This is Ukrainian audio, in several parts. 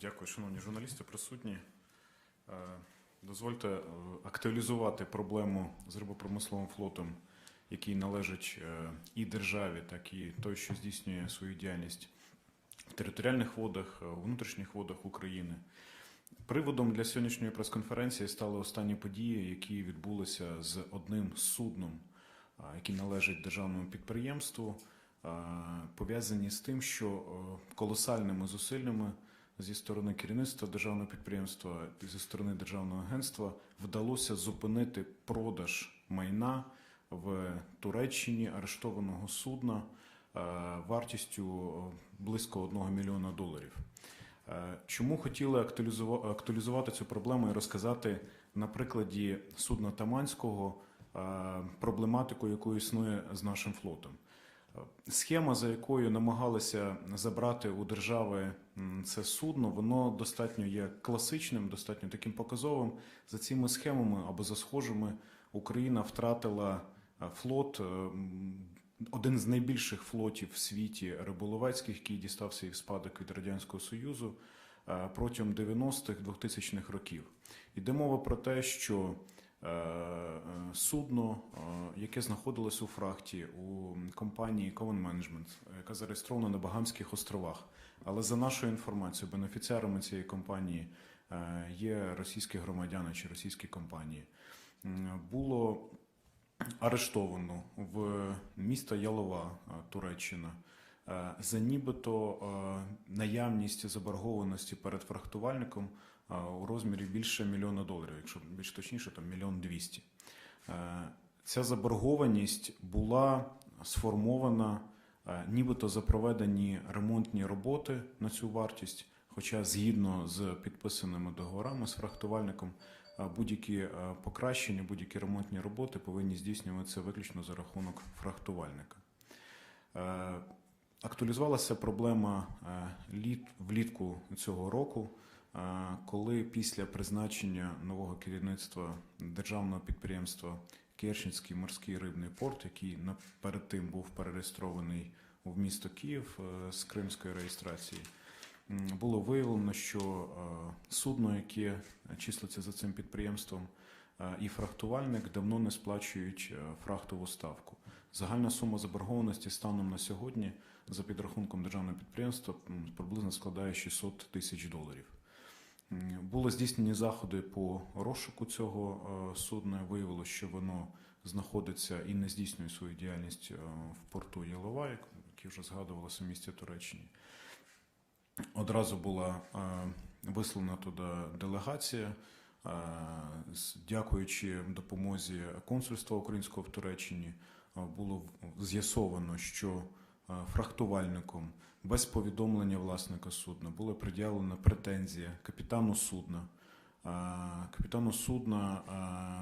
Дякую, шановні журналісти, присутні. Е, Дозвольте е, актуалізувати проблему з рибопромисловим флотом, який належить е, і державі, так і той, що здійснює свою діяльність в територіальних водах, у внутрішніх водах України. Приводом для сьогоднішньої прес-конференції стали останні події, які відбулися з одним судном, який належить державному підприємству, пов'язані з тим, що колосальними зусиллями зі сторони керівництва державного підприємства і зі сторони державного агентства вдалося зупинити продаж майна в Туреччині арештованого судна е, вартістю е, близько 1 мільйона доларів. Е, Чому хотіли актуалізува- актуалізувати цю проблему і розказати на прикладі судна Таманського проблематику, яку існує з нашим флотом? Схема, за якою намагалися забрати у держави це судно, воно достатньо є класичним, достатньо таким показовим. За цими схемами або за схожими Україна втратила е, флот, е, один з найбільших флотів в світі риболовецьких, який дістався і в спадок від Радянського Союзу е, протягом 90-х 2000-х років. Йде мова про те, що судно, е, яке знаходилось у фрахті у компанії Coven Management, яка зареєстрована на Багамських островах. Але за нашою інформацією, бенефіціарами цієї компанії е, є російські громадяни чи російські компанії. Було арештовано в місто Ялова, е, Туреччина, е, за нібито е, наявність заборгованості перед фрахтувальником е, у розмірі більше мільйона доларів, якщо більш точніше, то мільйон двісті. Е, Ця заборгованість була сформована е, нібито за проведені ремонтні роботи на цю вартість, хоча згідно з підписаними договорами з фрахтувальником, е, будь-які е, покращення, будь-які ремонтні роботи повинні здійснюватися виключно за рахунок фрахтувальника. Е, Актуалізувалася проблема е, літ, влітку цього року, е, коли після призначення нового керівництва державного підприємства Керченський морський рибний порт, який перед тим був перереєстрований в місто Київ е, з кримської реєстрації, було виявлено, що е, судно, яке числиться за цим підприємством, е, і фрахтувальник давно не сплачують фрахтову ставку. Загальна сума заборгованості станом на сьогодні за підрахунком державного підприємства приблизно складає 600 тисяч доларів. Були здійснені заходи по розшуку цього е, судна. Виявилося, що воно знаходиться і не здійснює свою діяльність е, в порту Ялова, як- який вже згадувалося в місті Туреччині. Одразу була е, вислана туди делегація. Дякуючи допомозі консульства українського в Туреччині, було з'ясовано, що фрахтувальником без повідомлення власника судна була пред'явлена претензія капітану судна. Е, Капітану судна,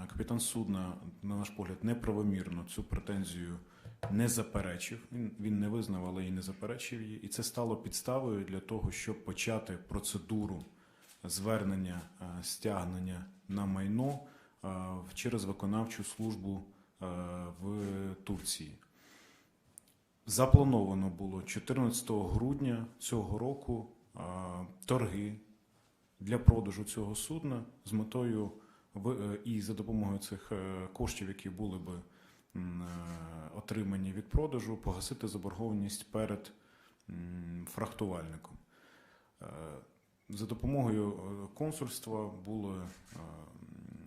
е, капітан судна, на наш погляд, неправомірно цю претензію не заперечив. Він, він не визнав, але і не заперечив її. І це стало підставою для того, щоб почати процедуру звернення е, стягнення на майно е, через виконавчу службу е, в Турції. Заплановано було 14 грудня цього року торги для продажу цього судна з метою е, і за допомогою цих е, коштів, які були би е, отримані від продажу, погасити заборгованість перед фрахтувальником. За допомогою консульства було м,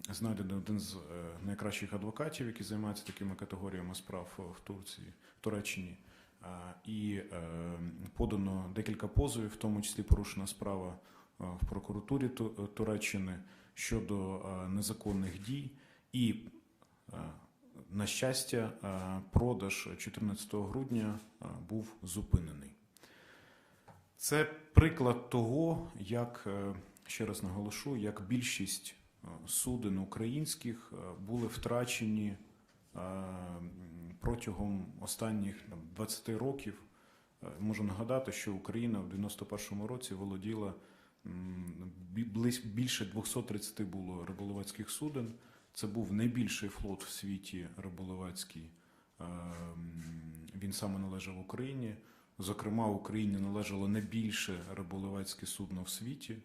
знайдений один з найкращих адвокатів, які займаються такими категоріями справ в Турції, в Туреччині. І е, подано декілька позовів, в тому числі порушена справа е, в прокуратурі е, Туреччини щодо незаконних дій. І, на щастя, продаж 14 грудня був зупинений. Це приклад того, як ще раз наголошу, як більшість суден українських були втрачені протягом останніх 20 років. Е, Можу нагадати, що Україна в 91-му році володіла більше 230 було риболовецьких суден. Це був найбільший флот в світі риболовецький. Е, Він саме належав Україні. Зокрема, Україні належало найбільше риболовецьке судно в світі,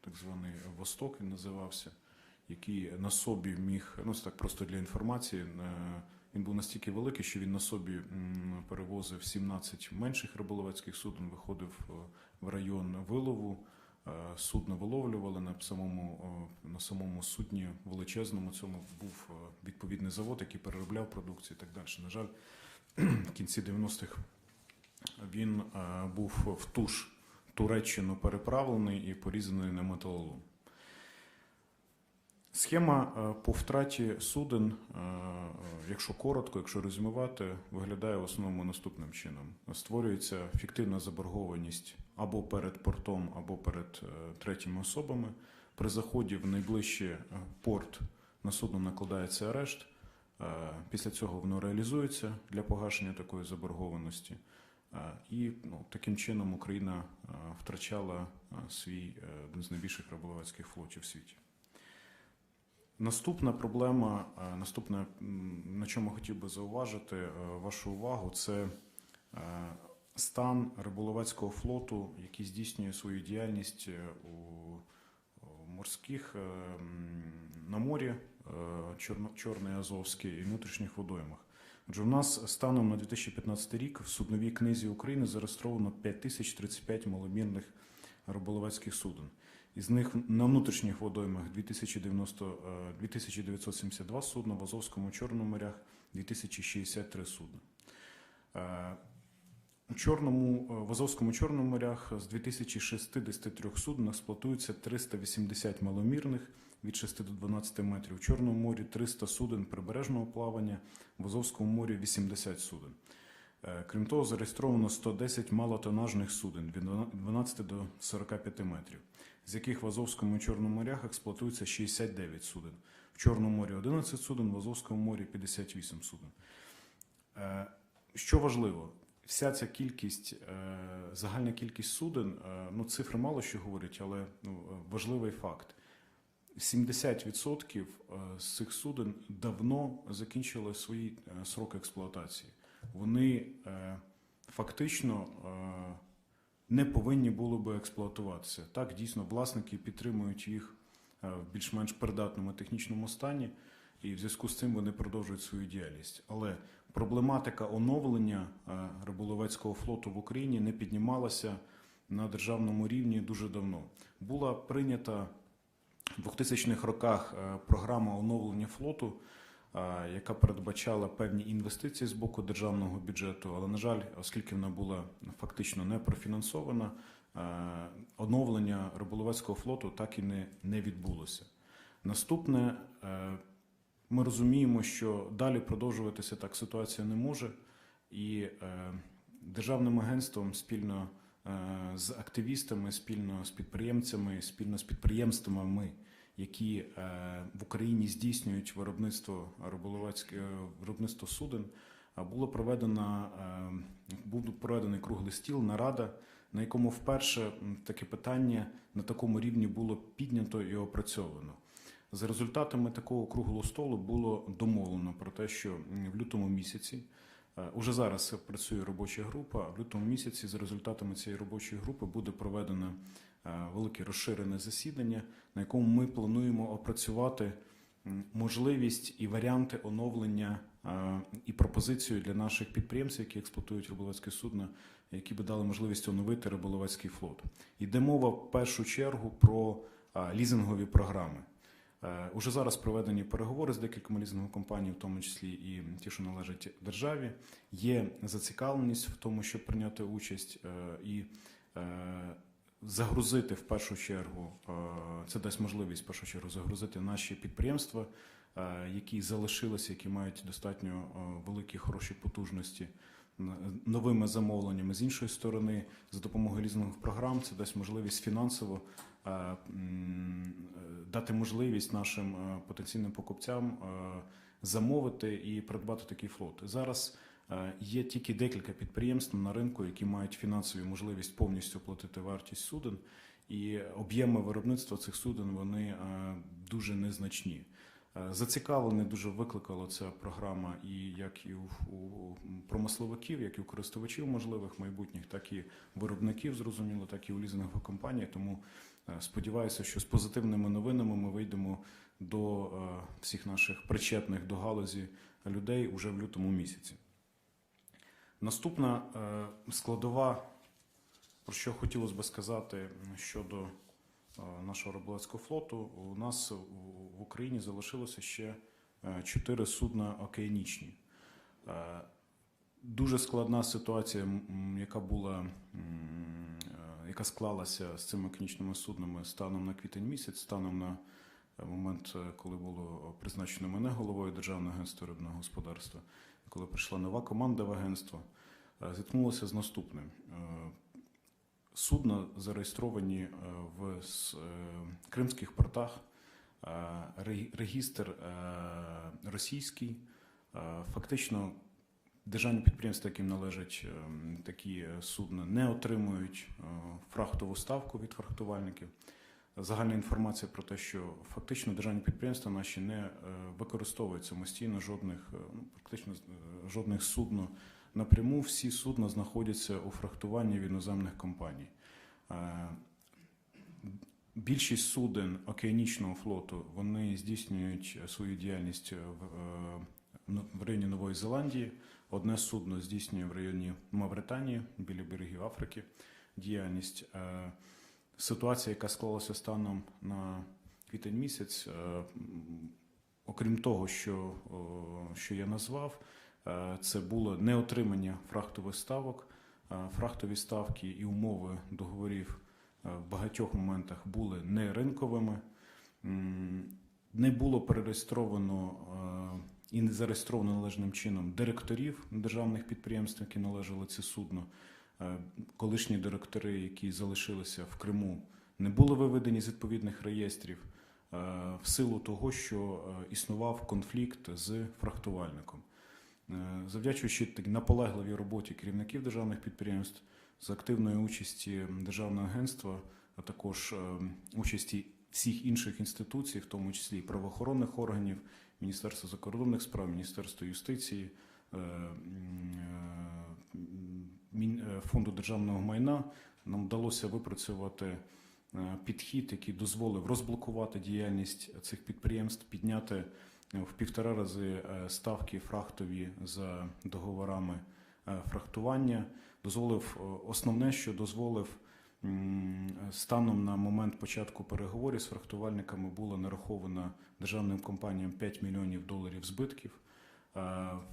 так званий Восток він називався, який на собі міг, ну це так просто для інформації. е, Він був настільки великий, що він на собі перевозив 17 менших риболовецьких суден, виходив е, в район вилову. е, Судно виловлювали на самому, на самому судні величезному. Цьому був відповідний завод, який переробляв продукцію і так далі. На жаль, в кінці 90-х він був в ту Туреччину переправлений і порізаний на металолом. Схема е, по втраті суден, е, е, якщо коротко, якщо резюмувати, виглядає в основному наступним чином: створюється фіктивна заборгованість або перед портом, або перед третіми особами. При заході в найближчий порт на судно накладається арешт. Після цього воно реалізується для погашення такої заборгованості. І ну, таким чином Україна втрачала свій один з найбільших риболовецьких флотів в світі. Наступна проблема, е, наступне, на чому хотів би зауважити е, вашу увагу, це е, стан риболовецького флоту, який здійснює свою діяльність у морських на морі, Чорне, Азовське і внутрішніх водоймах. Отже, у нас станом на 2015 рік в судновій книзі України зареєстровано 5035 маломірних риболовецьких суден. Із них на внутрішніх водоймах 2090, е, 2972 судна, в Азовському Чорному морях 2063 судна. Е, У Чорному, е, в Азовському Чорному морях з 2063 суден експлуатується 380 маломірних від 6 до 12 метрів. В Чорному морі 300 суден прибережного плавання, в Азовському морі 80 суден. Е, Крім того, зареєстровано 110 малотонажних суден від 12 до 45 метрів, з яких в Азовському і Чорному морях експлуатується 69 суден. В Чорному морі 11 суден, в Азовському морі 58 суден. Е, Що важливо, вся ця кількість, е, загальна кількість суден, ну цифри мало що говорять, але ну, важливий факт. 70% е, з цих суден давно закінчили свої сроки експлуатації. Вони е, фактично е, не повинні були би експлуатуватися. Так, дійсно, власники підтримують їх е, в більш-менш придатному технічному стані, і в зв'язку з цим вони продовжують свою діяльність. Але проблематика оновлення риболовецького флоту в Україні не піднімалася на державному рівні дуже давно. Була прийнята в 2000-х роках програма оновлення флоту, яка передбачала певні інвестиції з боку державного бюджету, але, на жаль, оскільки вона була фактично не профінансована, е, оновлення риболовецького флоту так і не, не відбулося. Наступне, е, ми розуміємо, що далі продовжуватися так ситуація не може, і е, державним агентством спільно з активістами, спільно з підприємцями, спільно з підприємствами, які е, в Україні здійснюють виробництво риболовецьке е, виробництво суден, а було проведено е, був проведений круглий стіл, нарада, на якому вперше таке питання на такому рівні було піднято і опрацьовано. За результатами такого круглого столу було домовлено про те, що в лютому місяці е, уже зараз працює робоча група. В лютому місяці за результатами цієї робочої групи буде проведено е, велике розширене засідання, на якому ми плануємо опрацювати можливість і варіанти оновлення е, і пропозицію для наших підприємців, які експлуатують риболовецьке судно, які би дали можливість оновити риболовецький флот. Йде мова в першу чергу про е, лізингові програми. Е, Уже зараз проведені переговори з декількома лізинговими компаніями, в тому числі і ті, що належать державі. Є зацікавленість в тому, щоб прийняти участь е, і е, загрузити в першу чергу. е, Це дасть можливість в першу чергу загрузити наші підприємства, е, які залишилися, які мають достатньо е, великі хороші потужності. Новими замовленнями з іншої сторони, за допомогою лізингових програм, це дасть можливість фінансово дати можливість нашим потенційним покупцям замовити і придбати такий флот. Зараз є тільки декілька підприємств на ринку, які мають фінансові можливість повністю оплатити вартість суден, і об'єми виробництва цих суден вони е, дуже незначні. Е, Зацікавлений дуже викликала ця програма і як і у, промисловиків, як і у користувачів можливих майбутніх, так і виробників, зрозуміло, так і у лізингових компаній. Тому е, сподіваюся, що з позитивними новинами ми вийдемо до е, всіх наших причетних до галузі людей уже в лютому місяці. Наступна е, складова, про що хотілося би сказати щодо е, нашого риболовецького флоту, у нас в- Україні залишилося ще е, чотири судна океанічні. Дуже складна ситуація, яка була, яка склалася з цими океанічними суднами станом на квітень місяць, станом на момент, коли було призначено мене головою Державного агентства рибного господарства, коли прийшла нова команда в агентство, е, зіткнулося з наступним. Е, Судна зареєстровані е, в кримських портах, регістр російський. Фактично, державні підприємства, яким належать такі судна, не отримують фрахтову ставку від фрахтувальників. Загальна інформація про те, що фактично державні підприємства наші не е, використовують самостійно жодних, е, ну, практично е, жодних судно напряму. Всі судна знаходяться у фрахтуванні в іноземних компаній. Більшість суден океанічного флоту вони здійснюють свою діяльність в, ну, в районі Нової Зеландії. Одне судно здійснює в районі Мавританії біля берегів Африки діяльність. Е, Ситуація, яка склалася станом на квітень місяць, е, окрім того, що, що я назвав, е, це було неотримання фрахтових ставок. Е, Фрахтові ставки і умови договорів е, в багатьох моментах були не ринковими. Не було перереєстровано е, і не зареєстровано належним чином директорів державних підприємств, які належали ці судно. Е, Колишні директори, які залишилися в Криму, не були виведені з відповідних реєстрів е, в силу того, що е, існував конфлікт з фрахтувальником. Завдячуючи наполегливій роботі керівників державних підприємств з активної участі Державного агентства, а також участі всіх інших інституцій, в тому числі і правоохоронних органів, Міністерства закордонних справ, Міністерства юстиції, фонду державного майна, нам вдалося випрацювати е, підхід, який дозволив розблокувати діяльність цих підприємств, підняти е, в півтора рази е, ставки фрахтові за договорами е, фрахтування. Дозволив е, основне, що дозволив станом на момент початку переговорів з фрахтувальниками було нараховано державним компаніям 5 мільйонів доларів збитків. Е,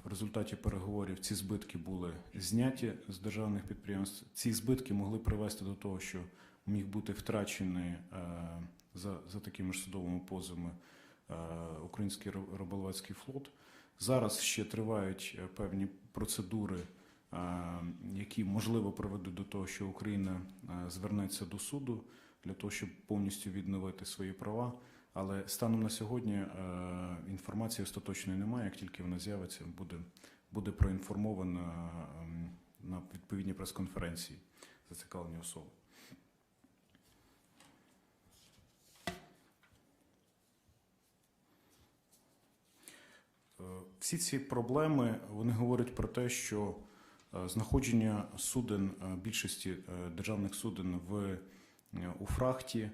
В результаті переговорів ці збитки були зняті з державних підприємств. Ці збитки могли привести до того, що міг бути втрачений е, за, за такими ж судовими позовами е, український риб- риболовецький флот. Зараз ще тривають певні процедури, які можливо приведуть до того, що Україна звернеться до суду для того, щоб повністю відновити свої права. Але станом на сьогодні е, інформації остаточної немає. Як тільки вона з'явиться, буде, буде проінформована ем, на відповідній прес-конференції зацікавлені особи. Е, Всі ці проблеми вони говорять про те, що е, знаходження суден більшості державних суден в у фрахті,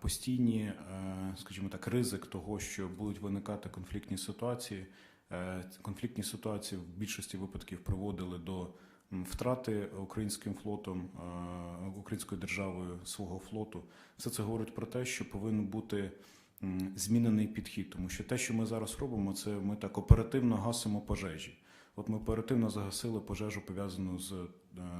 постійні, е, скажімо так, ризик того, що будуть виникати конфліктні ситуації. Е, Конфліктні ситуації в більшості випадків приводили до втрати українським флотом, е, українською державою свого флоту. Все це говорить про те, що повинен бути змінений підхід, тому що те, що ми зараз робимо, це ми так оперативно гасимо пожежі. От ми оперативно загасили пожежу пов'язану з е,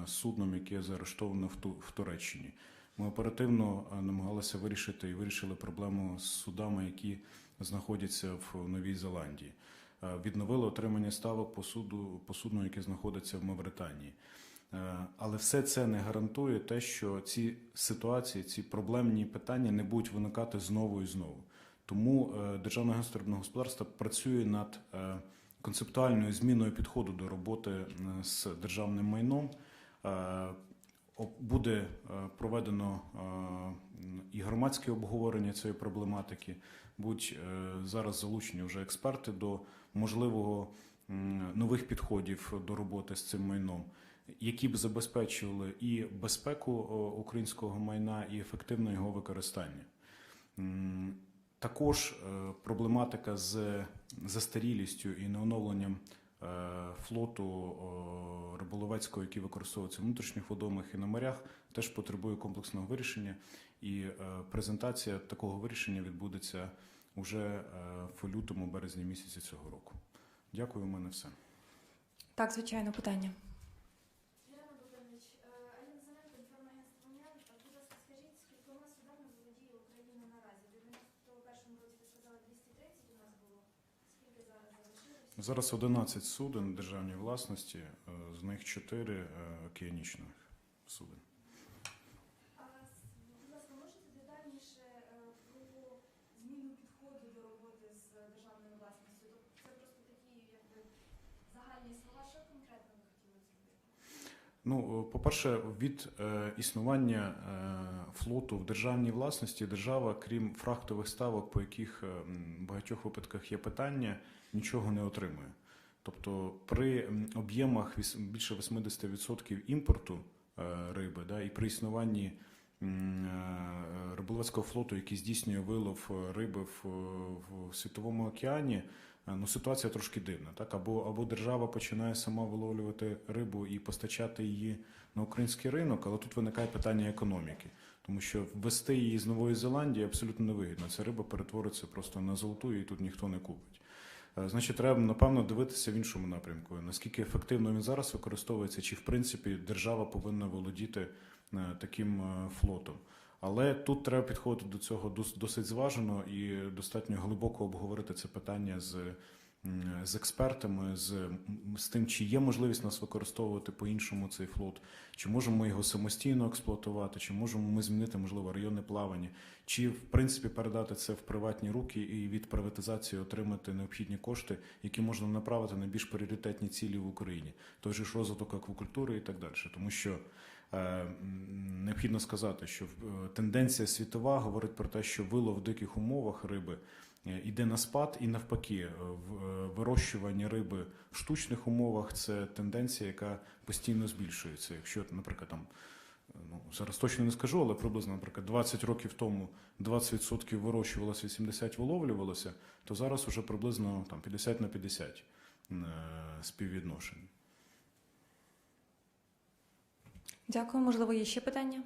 судном, яке заарештовано в Туреччині. Ми оперативно е, намагалися вирішити і вирішили проблему з судами, які знаходяться в Новій Зеландії. Е, Відновили отримання ставок по суду по судну, яке знаходиться в Мавританії. Е, Але все це не гарантує те, що ці ситуації, ці проблемні питання не будуть виникати знову і знову. Тому Державне агентство рибного господарства працює над концептуальною зміною підходу до роботи з державним майном. Буде е, проведено е, і громадське обговорення цієї проблематики. Будь е, зараз залучені вже експерти до можливого нових підходів до роботи з цим майном, які б забезпечували і безпеку українського майна, і ефективне його використання. Також проблематика з застарілістю і неоновленням флоту риболовецького, який використовується в внутрішніх водомах і на морях, теж потребує комплексного вирішення. І е, презентація такого вирішення відбудеться уже е, в лютому березні місяці цього року. Дякую, у мене все. Так, звичайно, питання. Ірина Богданович, е, Аліна Зеленко, інформагентство МН. Будь ласка, скажіть, скількома судами володіє Україна наразі? В 91-му році ви сказали 230 у нас було. Скільки зараз залишилося? Зараз 11 суден державній власності, е, з них 4 океанічних суден. А будь можете детальніше е, про зміну підходу до роботи з державною власністю? Тобто це просто такі якби загальні слова. Що? Ну, е, по-перше, від е, існування е, флоту в державній власності держава, крім фрахтових ставок, по яких е, в багатьох випадках є питання, нічого не отримує. Тобто при об'ємах більше 80% імпорту е, риби, да, і при існуванні е, риболовецького флоту, який здійснює вилов е, риби в, в світовому океані, е, ну, ситуація трошки дивна. Так? Або, або держава починає сама виловлювати рибу і постачати її на український ринок, але тут виникає питання економіки. Тому що ввести її з Нової Зеландії абсолютно невигідно. Ця риба перетвориться просто на золоту, і тут ніхто не купить. Е, Значить, треба напевно дивитися в іншому напрямку. Наскільки ефективно він зараз використовується, чи в принципі держава повинна володіти е, таким е, флотом. Але тут треба підходити до цього досить зважено і достатньо глибоко обговорити це питання з, з експертами, з, з тим, чи є можливість нас використовувати по-іншому цей флот, чи можемо його самостійно експлуатувати, чи можемо ми змінити, можливо, райони плавання, чи в принципі передати це в приватні руки і від приватизації отримати необхідні кошти, які можна направити на більш пріоритетні цілі в Україні, той же ж розвиток аквакультури і так далі. Тому що е, необхідно сказати, що е, тенденція світова говорить про те, що вилов в диких умовах риби е, іде на спад, і навпаки, е, в- е, вирощування риби в штучних умовах це тенденція, яка постійно збільшується. Якщо, наприклад, там ну зараз точно не скажу, але приблизно, наприклад, 20 років тому 20% вирощувалося, 80% виловлювалося, то зараз уже приблизно там 50 на 50 е, співвідношення. Дякую. Можливо, є ще питання?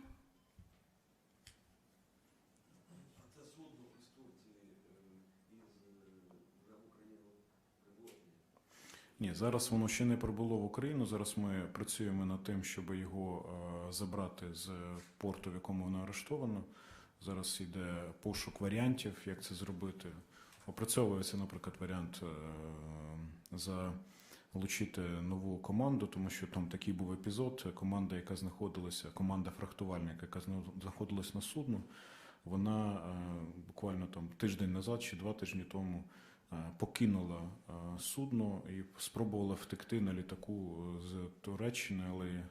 А це судно з Турції е, із е, вже в Україну прибуло? Ні, зараз воно ще не прибуло в Україну. Зараз ми працюємо над тим, щоб його е, забрати з порту, в якому воно арештовано. Зараз йде пошук варіантів, як це зробити. Опрацьовується, наприклад, варіант е, залучити нову команду, тому що там такий був епізод. Команда, яка знаходилася, команда фрахтувальника, яка зна- знаходилась на судну, вона е, буквально там тиждень назад чи два тижні тому покинула е, судно і спробувала втекти на літаку з Туреччини, але е,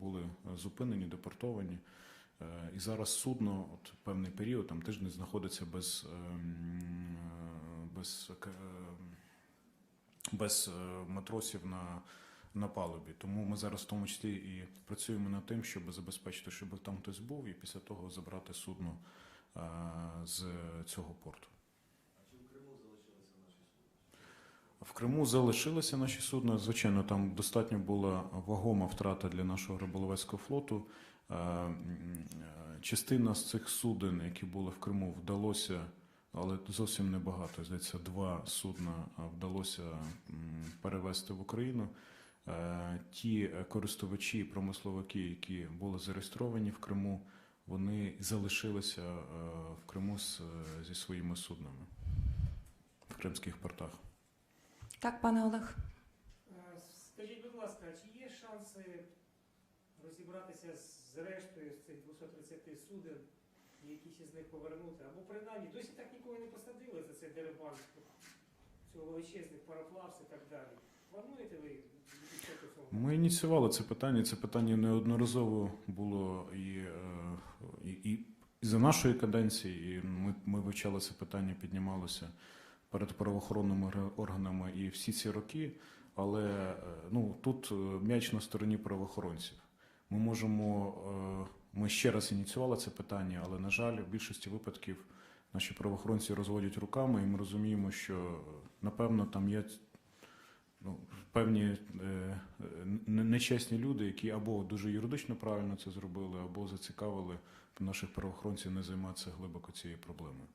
були зупинені, депортовані. Е, І зараз судно, от певний період, там тиждень знаходиться без, е, без, е, без е, матросів на, на палубі. Тому ми зараз в тому числі і працюємо над тим, щоб забезпечити, щоб там хтось був, і після того забрати судно е, з цього порту. А чи в Криму залишилися наші судна? В Криму залишилися наші судна. Звичайно, там достатньо була вагома втрата для нашого риболовецького флоту. Е, е, Частина з цих суден, які були в Криму, вдалося, але зовсім небагато. Здається, два судна е, вдалося м, перевезти в Україну. Ті користувачі, промисловики, які були зареєстровані в Криму, вони залишилися в Криму зі своїми суднами в кримських портах. Так, пане Олег. Е, Скажіть, будь ласка, чи є шанси розібратися з рештою з цих 230 суден і якісь із них повернути? Або принаймні досі так нікого не посадили за цей дерибан цього величезних пароплавс і так далі. Плануєте ви? Ми ініціювали це питання. Це питання неодноразово було і, е, і, і і за нашої каденції, і ми, ми вивчали це питання, піднімалося перед правоохоронними органами і всі ці роки. Але е, ну, тут е, м'яч на стороні правоохоронців. Ми можемо, е, ми ще раз ініціювали це питання, але, на жаль, в більшості випадків наші правоохоронці розводять руками, і ми розуміємо, що напевно там є ну, певні нечесні люди, які або дуже юридично правильно це зробили, або зацікавили наших правоохоронців не займатися глибоко цією проблемою.